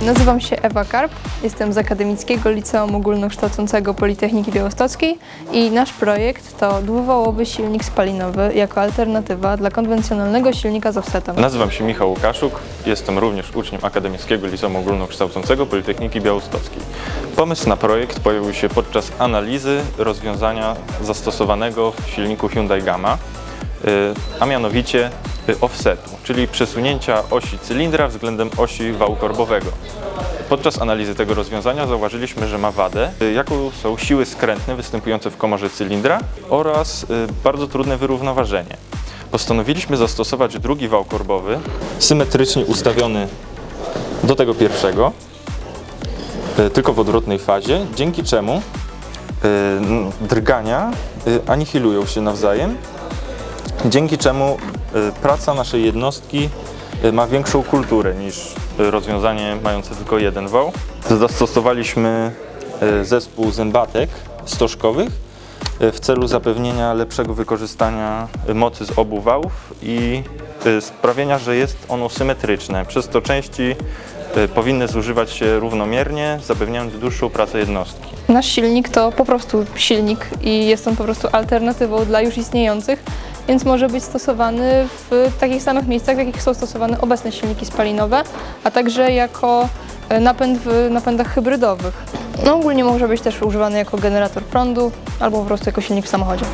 Nazywam się Ewa Karp, jestem z Akademickiego Liceum Ogólnokształcącego Politechniki Białostockiej i nasz projekt to dwuwałowy silnik spalinowy jako alternatywa dla konwencjonalnego silnika z offsetem. Nazywam się Michał Łukaszuk, jestem również uczniem Akademickiego Liceum Ogólnokształcącego Politechniki Białostockiej. Pomysł na projekt pojawił się podczas analizy rozwiązania zastosowanego w silniku Hyundai Gamma, y, a mianowicie offsetu, czyli przesunięcia osi cylindra względem osi wału korbowego. Podczas analizy tego rozwiązania zauważyliśmy, że ma wadę, y, jaką są siły skrętne występujące w komorze cylindra oraz y, bardzo trudne wyrównoważenie. Postanowiliśmy zastosować drugi wał korbowy, symetrycznie ustawiony do tego pierwszego, y, tylko w odwrotnej fazie, dzięki czemu drgania anihilują się nawzajem, dzięki czemu praca naszej jednostki y, ma większą kulturę niż y, rozwiązanie mające tylko jeden wał. Zastosowaliśmy y, zespół zębatek stożkowych y, w celu zapewnienia lepszego wykorzystania y, mocy z obu wałów i y, sprawienia, że jest ono symetryczne. Przez to części y, powinny zużywać się równomiernie, zapewniając dłuższą pracę jednostki. Nasz silnik to po prostu silnik i jest on po prostu alternatywą dla już istniejących, więc może być stosowany w takich samych miejscach, w jakich są stosowane obecne silniki spalinowe, a także jako e, napęd w napędach hybrydowych. No ogólnie może być też używany jako generator prądu albo po prostu jako silnik w samochodzie.